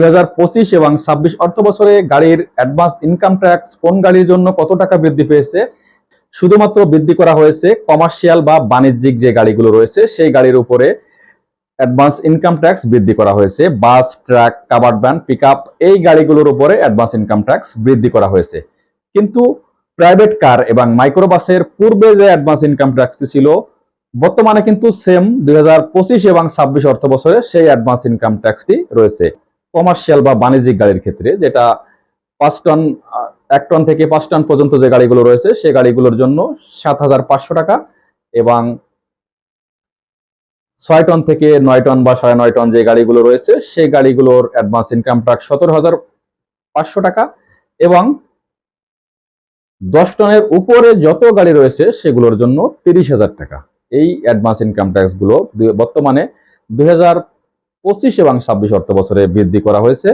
দুই হাজার পঁচিশ এবং ছাব্বিশ অর্থ বছরে গাড়ির অ্যাডভান্স ইনকাম ট্যাক্স কোন গাড়ির জন্য কত টাকা বৃদ্ধি পেয়েছে? শুধুমাত্র বৃদ্ধি করা হয়েছে কমার্শিয়াল বা বাণিজ্যিক যে গাড়িগুলো রয়েছে, সেই গাড়ির উপরে অ্যাডভান্স ইনকাম ট্যাক্স বৃদ্ধি করা হয়েছে। Bus truck covered van pick এই গাড়িগুলোর উপরে অ্যাডভান্স ইনকাম ট্যাক্স বৃদ্ধি করা হয়েছে। কিন্তু প্রাইভেট কার এবং মাইক্রোবাসের পূর্বে যে অ্যাডভান্স ইনকাম ট্যাক্সটি ছিল, বর্তমানে কিন্তু সেম দুই হাজার পঁচিশ এবং ছাব্বিশ অর্থ বছরে সেই অ্যাডভান্স ইনকাম ট্যাক্সটি রয়েছে। কমার্শিয়াল বা বাণিজ্যিক গাড়ির ক্ষেত্রে, যেটা পাঁচ টন এক টন থেকে পাঁচ টন পর্যন্ত যে গাড়িগুলো রয়েছে সেই গাড়িগুলোর জন্য সাত হাজার পাঁচশো টাকা এবং ছয় টন থেকে নয় টন বা সাড়ে নয় টন যে গাড়িগুলো রয়েছে, সেই গাড়িগুলোর অ্যাডভান্স ইনকাম ট্যাক্স সতেরো হাজার পাঁচশো টাকা এবং দশ টনের উপরে যত গাড়ি রয়েছে, সেগুলোর জন্য তিরিশ হাজার টাকা। এই অ্যাডভান্স ইনকাম ট্যাক্সগুলো দু- বর্তমানে দুই হাজার পঁচিশ এবং ছাব্বিশ অর্থ বছরে বৃদ্ধি করা হয়েছে।